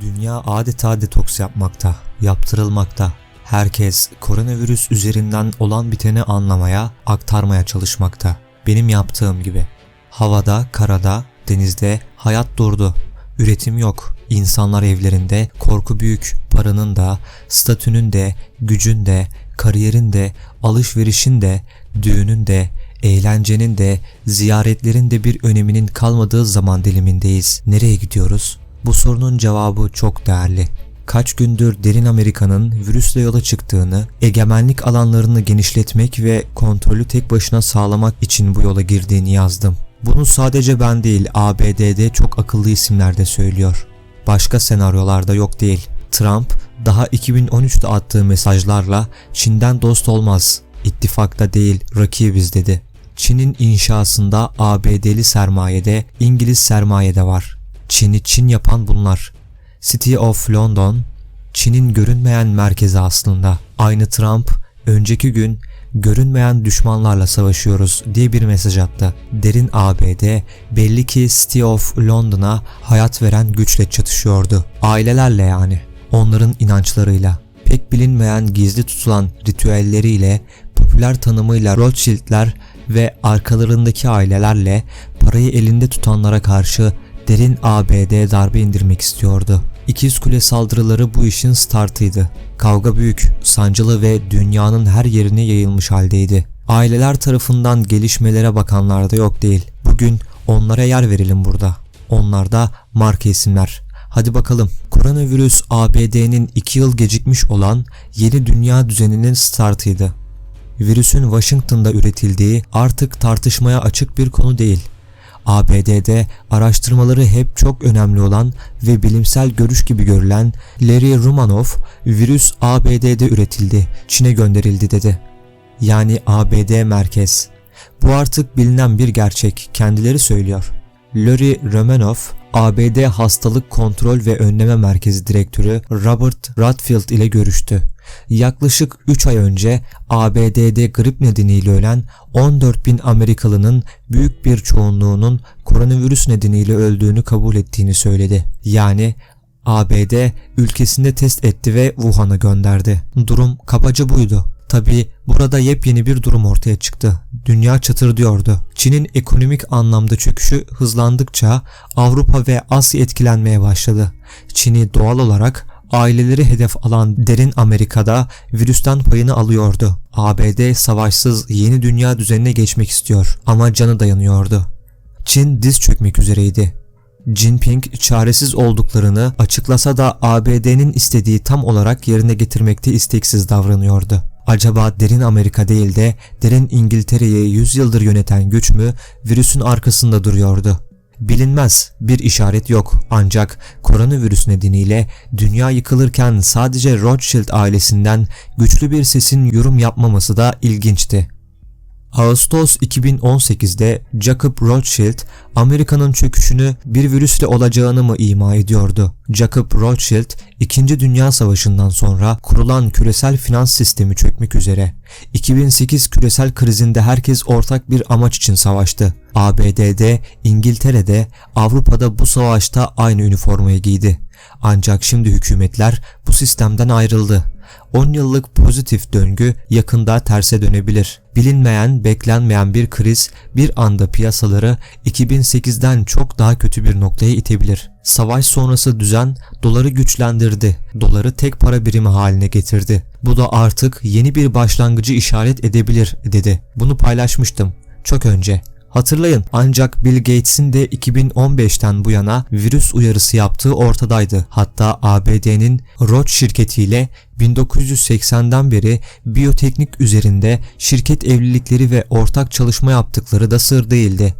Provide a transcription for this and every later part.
Dünya adeta detoks yapmakta, yaptırılmakta. Herkes koronavirüs üzerinden olan biteni anlamaya, aktarmaya çalışmakta. Benim yaptığım gibi. Havada, karada, denizde hayat durdu. Üretim yok. İnsanlar evlerinde, korku büyük. Paranın da, statünün de, gücün de, kariyerin de, alışverişin de, düğünün de, eğlencenin de, ziyaretlerin de bir öneminin kalmadığı zaman dilimindeyiz. Nereye gidiyoruz? Bu sorunun cevabı çok değerli. Kaç gündür derin Amerika'nın virüsle yola çıktığını, egemenlik alanlarını genişletmek ve kontrolü tek başına sağlamak için bu yola girdiğini yazdım. Bunu sadece ben değil ABD'de çok akıllı isimler de söylüyor. Başka senaryolarda yok değil. Trump daha 2013'te attığı mesajlarla Çin'den dost olmaz, ittifakta değil rakibiz dedi. Çin'in inşasında ABD'li sermayede, İngiliz sermayede var. Çin'i Çin yapan bunlar. City of London, Çin'in görünmeyen merkezi aslında. Aynı Trump, önceki gün görünmeyen düşmanlarla savaşıyoruz diye bir mesaj attı. Derin ABD belli ki City of London'a hayat veren güçle çatışıyordu. Ailelerle yani. Onların inançlarıyla. Pek bilinmeyen gizli tutulan ritüelleriyle, popüler tanımıyla Rothschild'ler ve arkalarındaki ailelerle parayı elinde tutanlara karşı derin ABD darbe indirmek istiyordu. İkiz Kule saldırıları bu işin startıydı. Kavga büyük, sancılı ve dünyanın her yerine yayılmış haldeydi. Aileler tarafından gelişmelere bakanlar da yok değil. Bugün onlara yer verelim burada. Onlar da marka isimler. Hadi bakalım. Koronavirüs ABD'nin 2 yıl gecikmiş olan yeni dünya düzeninin startıydı. Virüsün Washington'da üretildiği artık tartışmaya açık bir konu değil. ABD'de araştırmaları hep çok önemli olan ve bilimsel görüş gibi görülen Larry Romanoff, virüs ABD'de üretildi, Çin'e gönderildi dedi. Yani ABD merkez. Bu artık bilinen bir gerçek, kendileri söylüyor. Larry Romanoff, ABD Hastalık Kontrol ve Önleme Merkezi Direktörü Robert Radfield ile görüştü. Yaklaşık 3 ay önce ABD'de grip nedeniyle ölen 14 bin Amerikalının büyük bir çoğunluğunun koronavirüs nedeniyle öldüğünü kabul ettiğini söyledi. Yani ABD ülkesinde test etti ve Wuhan'a gönderdi. Durum kabaca buydu. Tabi burada yepyeni bir durum ortaya çıktı. Dünya çatır diyordu. Çin'in ekonomik anlamda çöküşü hızlandıkça Avrupa ve Asya etkilenmeye başladı. Çin'i doğal olarak aileleri hedef alan derin Amerika'da virüsten payını alıyordu. ABD savaşsız yeni dünya düzenine geçmek istiyor ama canı dayanıyordu. Çin diz çökmek üzereydi. Jinping çaresiz olduklarını açıklasa da ABD'nin istediği tam olarak yerine getirmekte isteksiz davranıyordu. Acaba derin Amerika değil de derin İngiltere'yi 100 yıldır yöneten güç mü virüsün arkasında duruyordu? Bilinmez bir işaret yok ancak koronavirüs nedeniyle dünya yıkılırken sadece Rothschild ailesinden güçlü bir sesin yorum yapmaması da ilginçti. Ağustos 2018'de Jacob Rothschild Amerika'nın çöküşünü bir virüsle olacağını mı ima ediyordu? Jacob Rothschild 2. Dünya Savaşı'ndan sonra kurulan küresel finans sistemi çökmek üzere. 2008 küresel krizinde herkes ortak bir amaç için savaştı. ABD'de, İngiltere'de, Avrupa'da bu savaşta aynı üniformayı giydi. Ancak şimdi hükümetler bu sistemden ayrıldı. 10 yıllık pozitif döngü yakında terse dönebilir. Bilinmeyen, beklenmeyen bir kriz bir anda piyasaları 2008'den çok daha kötü bir noktaya itebilir. Savaş sonrası düzen doları güçlendirdi. Doları tek para birimi haline getirdi. Bu da artık yeni bir başlangıcı işaret edebilir dedi. Bunu paylaşmıştım çok önce. Hatırlayın ancak Bill Gates'in de 2015'ten bu yana virüs uyarısı yaptığı ortadaydı. Hatta ABD'nin Roche şirketiyle 1980'den beri biyoteknik üzerinde şirket evlilikleri ve ortak çalışma yaptıkları da sır değildi.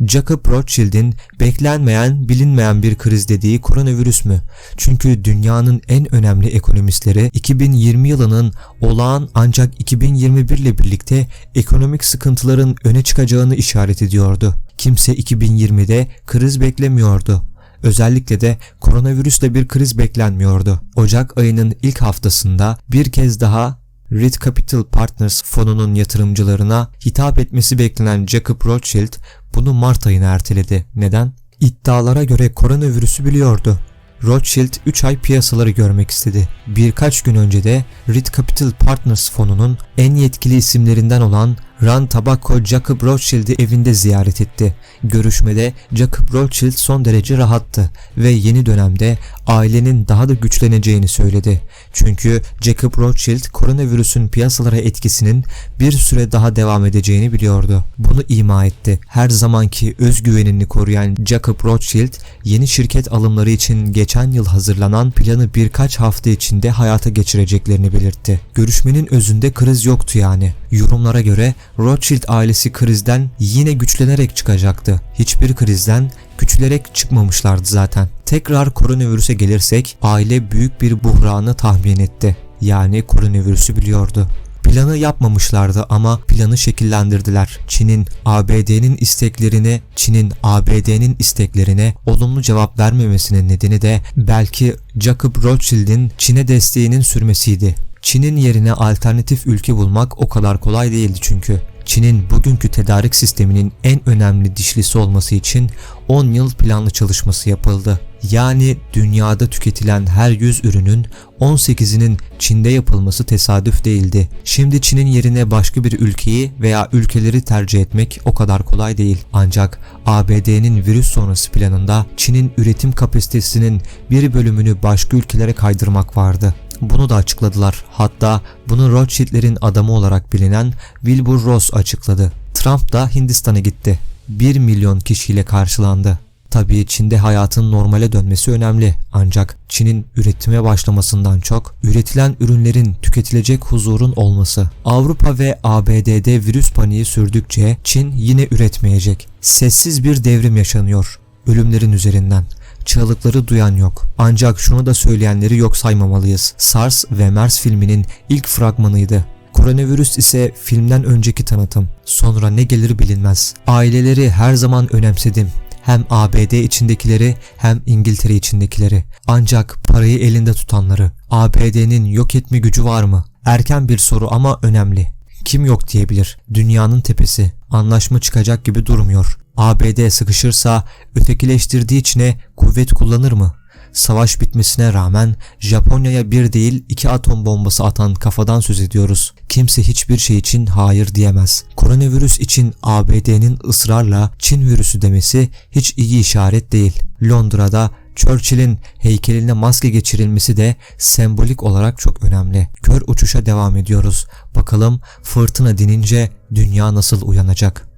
Jacob Rothschild'in beklenmeyen, bilinmeyen bir kriz dediği koronavirüs mü? Çünkü dünyanın en önemli ekonomistleri 2020 yılının olağan ancak 2021 ile birlikte ekonomik sıkıntıların öne çıkacağını işaret ediyordu. Kimse 2020'de kriz beklemiyordu. Özellikle de koronavirüsle bir kriz beklenmiyordu. Ocak ayının ilk haftasında bir kez daha Reed Capital Partners fonunun yatırımcılarına hitap etmesi beklenen Jacob Rothschild bunu Mart ayına erteledi. Neden? İddialara göre koronavirüsü biliyordu. Rothschild 3 ay piyasaları görmek istedi. Birkaç gün önce de Reed Capital Partners fonunun en yetkili isimlerinden olan Ran Tabacco Jacob Rothschild'i evinde ziyaret etti. Görüşmede Jacob Rothschild son derece rahattı ve yeni dönemde ailenin daha da güçleneceğini söyledi. Çünkü Jacob Rothschild koronavirüsün piyasalara etkisinin bir süre daha devam edeceğini biliyordu. Bunu ima etti. Her zamanki özgüvenini koruyan Jacob Rothschild yeni şirket alımları için geçen yıl hazırlanan planı birkaç hafta içinde hayata geçireceklerini belirtti. Görüşmenin özünde kriz yoktu yani. Yorumlara göre Rothschild ailesi krizden yine güçlenerek çıkacaktı. Hiçbir krizden küçülerek çıkmamışlardı zaten. Tekrar koronavirüse gelirsek aile büyük bir buhranı tahmin etti. Yani koronavirüsü biliyordu. Planı yapmamışlardı ama planı şekillendirdiler. Çin'in ABD'nin isteklerine, Çin'in ABD'nin isteklerine olumlu cevap vermemesinin nedeni de belki Jacob Rothschild'in Çin'e desteğinin sürmesiydi. Çin'in yerine alternatif ülke bulmak o kadar kolay değildi çünkü. Çin'in bugünkü tedarik sisteminin en önemli dişlisi olması için 10 yıl planlı çalışması yapıldı. Yani dünyada tüketilen her 100 ürünün 18'inin Çin'de yapılması tesadüf değildi. Şimdi Çin'in yerine başka bir ülkeyi veya ülkeleri tercih etmek o kadar kolay değil. Ancak ABD'nin virüs sonrası planında Çin'in üretim kapasitesinin bir bölümünü başka ülkelere kaydırmak vardı. Bunu da açıkladılar. Hatta bunu Rothschild'lerin adamı olarak bilinen Wilbur Ross açıkladı. Trump da Hindistan'a gitti. 1 milyon kişiyle karşılandı. Tabii Çin'de hayatın normale dönmesi önemli ancak Çin'in üretime başlamasından çok üretilen ürünlerin tüketilecek huzurun olması. Avrupa ve ABD'de virüs paniği sürdükçe Çin yine üretmeyecek. Sessiz bir devrim yaşanıyor ölümlerin üzerinden. Çığlıkları duyan yok. Ancak şunu da söyleyenleri yok saymamalıyız. SARS ve MERS filminin ilk fragmanıydı. Koronavirüs ise filmden önceki tanıtım. Sonra ne gelir bilinmez. Aileleri her zaman önemsedim. Hem ABD içindekileri hem İngiltere içindekileri. Ancak parayı elinde tutanları. ABD'nin yok etme gücü var mı? Erken bir soru ama önemli. Kim yok diyebilir? Dünyanın tepesi. Anlaşma çıkacak gibi durmuyor. ABD sıkışırsa ötekileştirdiği içine kuvvet kullanır mı? Savaş bitmesine rağmen Japonya'ya bir değil iki atom bombası atan kafadan söz ediyoruz. Kimse hiçbir şey için hayır diyemez. Koronavirüs için ABD'nin ısrarla Çin virüsü demesi hiç iyi işaret değil. Londra'da Churchill'in heykeline maske geçirilmesi de sembolik olarak çok önemli. Kör uçuşa devam ediyoruz. Bakalım fırtına dinince dünya nasıl uyanacak?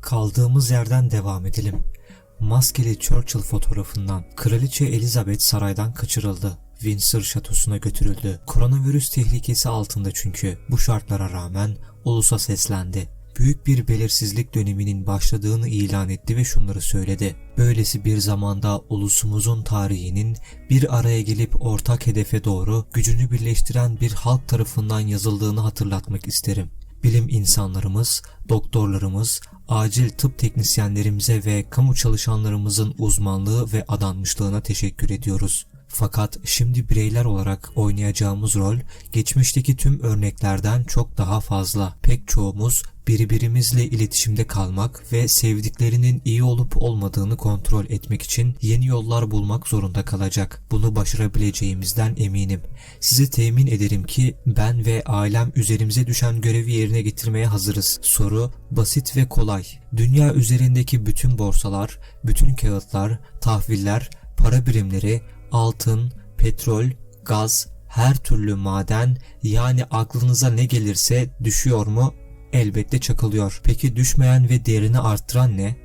Kaldığımız yerden devam edelim. Maskeli Churchill fotoğrafından Kraliçe Elizabeth saraydan kaçırıldı. Windsor şatosuna götürüldü. Koronavirüs tehlikesi altında çünkü bu şartlara rağmen ulusa seslendi. Büyük bir belirsizlik döneminin başladığını ilan etti ve şunları söyledi. Böylesi bir zamanda ulusumuzun tarihinin bir araya gelip ortak hedefe doğru gücünü birleştiren bir halk tarafından yazıldığını hatırlatmak isterim bilim insanlarımız, doktorlarımız, acil tıp teknisyenlerimize ve kamu çalışanlarımızın uzmanlığı ve adanmışlığına teşekkür ediyoruz. Fakat şimdi bireyler olarak oynayacağımız rol geçmişteki tüm örneklerden çok daha fazla. Pek çoğumuz birbirimizle iletişimde kalmak ve sevdiklerinin iyi olup olmadığını kontrol etmek için yeni yollar bulmak zorunda kalacak. Bunu başarabileceğimizden eminim. Sizi temin ederim ki ben ve ailem üzerimize düşen görevi yerine getirmeye hazırız. Soru basit ve kolay. Dünya üzerindeki bütün borsalar, bütün kağıtlar, tahviller, para birimleri, altın, petrol, gaz, her türlü maden yani aklınıza ne gelirse düşüyor mu? Elbette çakılıyor. Peki düşmeyen ve değerini arttıran ne?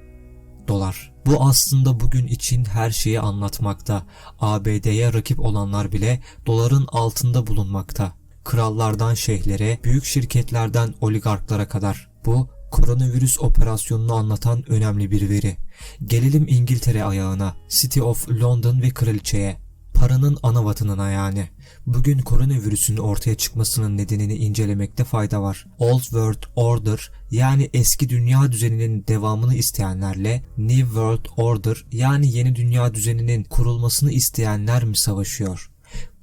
Dolar. Bu aslında bugün için her şeyi anlatmakta. ABD'ye rakip olanlar bile doların altında bulunmakta. Krallardan şeyhlere, büyük şirketlerden oligarklara kadar. Bu koronavirüs operasyonunu anlatan önemli bir veri. Gelelim İngiltere ayağına, City of London ve kraliçeye. Paranın ana vatanına yani. Bugün koronavirüsün ortaya çıkmasının nedenini incelemekte fayda var. Old World Order yani eski dünya düzeninin devamını isteyenlerle New World Order yani yeni dünya düzeninin kurulmasını isteyenler mi savaşıyor?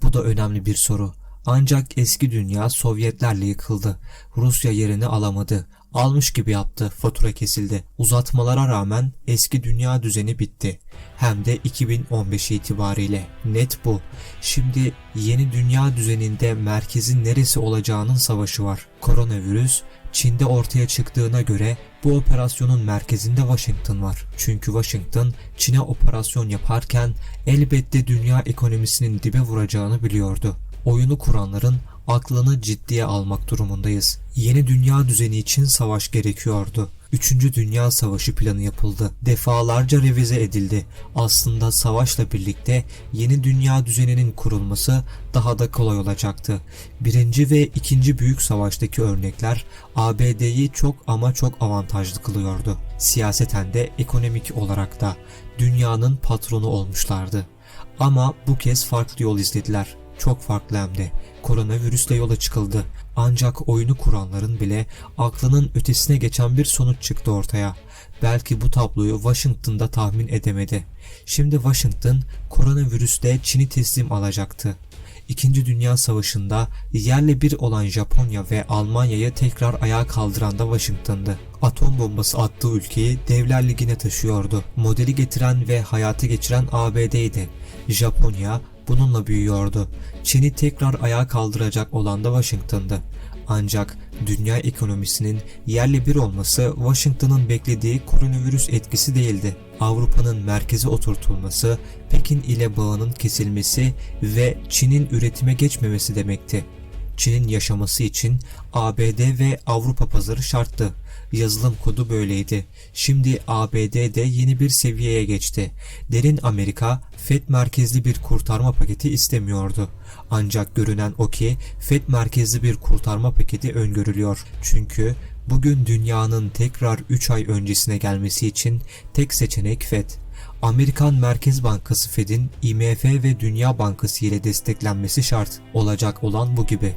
Bu da önemli bir soru. Ancak eski dünya Sovyetlerle yıkıldı. Rusya yerini alamadı. Almış gibi yaptı, fatura kesildi. Uzatmalara rağmen eski dünya düzeni bitti. Hem de 2015 itibariyle. Net bu. Şimdi yeni dünya düzeninde merkezin neresi olacağının savaşı var. Koronavirüs Çin'de ortaya çıktığına göre bu operasyonun merkezinde Washington var. Çünkü Washington Çin'e operasyon yaparken elbette dünya ekonomisinin dibe vuracağını biliyordu. Oyunu kuranların aklını ciddiye almak durumundayız. Yeni dünya düzeni için savaş gerekiyordu. Üçüncü Dünya Savaşı planı yapıldı. Defalarca revize edildi. Aslında savaşla birlikte yeni dünya düzeninin kurulması daha da kolay olacaktı. Birinci ve ikinci büyük savaştaki örnekler ABD'yi çok ama çok avantajlı kılıyordu. Siyaseten de ekonomik olarak da dünyanın patronu olmuşlardı. Ama bu kez farklı yol izlediler. Çok farklı hem de. Koronavirüsle yola çıkıldı. Ancak oyunu kuranların bile aklının ötesine geçen bir sonuç çıktı ortaya. Belki bu tabloyu Washington'da tahmin edemedi. Şimdi Washington koronavirüste Çin'i teslim alacaktı. İkinci Dünya Savaşı'nda yerle bir olan Japonya ve Almanya'yı tekrar ayağa kaldıran da Washington'dı. Atom bombası attığı ülkeyi Devler Ligi'ne taşıyordu. Modeli getiren ve hayata geçiren ABD'ydi. Japonya bununla büyüyordu. Çin'i tekrar ayağa kaldıracak olan da Washington'dı. Ancak dünya ekonomisinin yerli bir olması Washington'ın beklediği koronavirüs etkisi değildi. Avrupa'nın merkeze oturtulması, Pekin ile bağının kesilmesi ve Çin'in üretime geçmemesi demekti. Çin'in yaşaması için ABD ve Avrupa pazarı şarttı. Yazılım kodu böyleydi. Şimdi ABD de yeni bir seviyeye geçti. Derin Amerika FED merkezli bir kurtarma paketi istemiyordu. Ancak görünen o ki FED merkezli bir kurtarma paketi öngörülüyor. Çünkü bugün dünyanın tekrar 3 ay öncesine gelmesi için tek seçenek FED. Amerikan Merkez Bankası Fed'in IMF ve Dünya Bankası ile desteklenmesi şart. Olacak olan bu gibi.